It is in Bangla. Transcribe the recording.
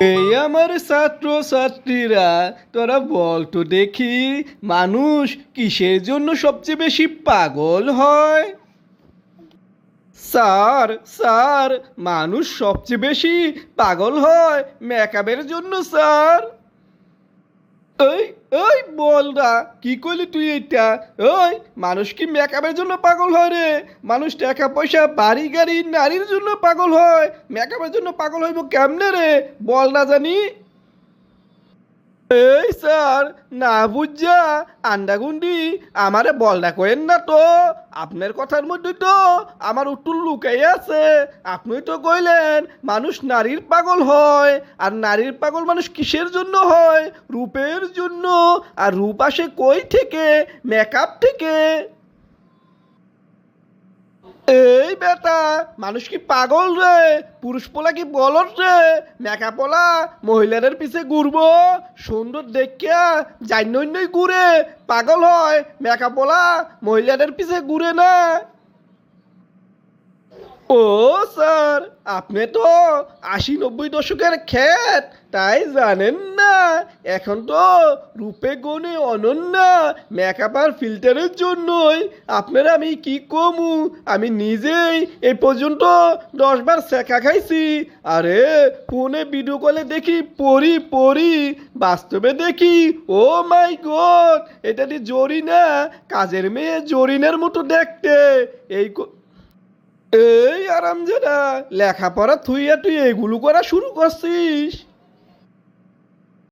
এই আমার ছাত্র ছাত্রীরা তোরা বলতো দেখি, মানুষ কিসের জন্য সবচেয়ে বেশি পাগল হয়? স্যার স্যার, মানুষ সবচেয়ে বেশি পাগল হয় মেকআপের জন্য, স্যার। ওই ওই বলরা কি করলি তুই এটা ওই, মানুষ কি মেকআপের জন্য পাগল হয় রে? মানুষ টাকা পয়সা, বাড়ি গাড়ি, নারীর জন্য পাগল হয়। মেকআপের জন্য পাগল হইব কেমনে রে? বল না জানি। এই স্যার, না বুঝা। আন্ডাগুন্ডি আমারে বলটা করেন না তো। আপনার কথার মধ্যে তো আমার উটুল লুকাই আছে। আপনি তো কইলেন, মানুষ নারীর পাগল হয়। আর নারীর পাগল মানুষ কিসের জন্য হয়? রূপের জন্য। আর রূপ আসে কই থেকে? মেকআপ থেকে। এই বেটা, মানুষ কি পাগল রে? পুরুষ পোলা কি বলদ রে? মেকা পোলা মহিলাদের পিছে ঘুরবো? সুন্দর দেখিয়া জান্যই ঘুরে। পাগল হয়, মেকা পোলা মহিলাদের পিছে ঘুরে না। ও স্যার, আপনি তো আশি নব্বই দশকের খ্যাত তাই জানেন না? এখন তো রূপে গুণে অনন্যা মেকআপ আর ফিল্টারের জন্যই আপনারা আমি কি কমু? আমি নিজেই এই পর্যন্ত দশবার শেখা খাইছি। আরে, ফোনে ভিডিও কলে দেখি পড়ি পড়ি বাস্তবে দেখি, ও মাই গড, এটা দিয়ে জরিনা, কাজের মেয়ে জরিনের মতো দেখতে। এই এই আরামজাদা, লেখাপড়া থুইয়া তুই এগুলো করা শুরু করছিস?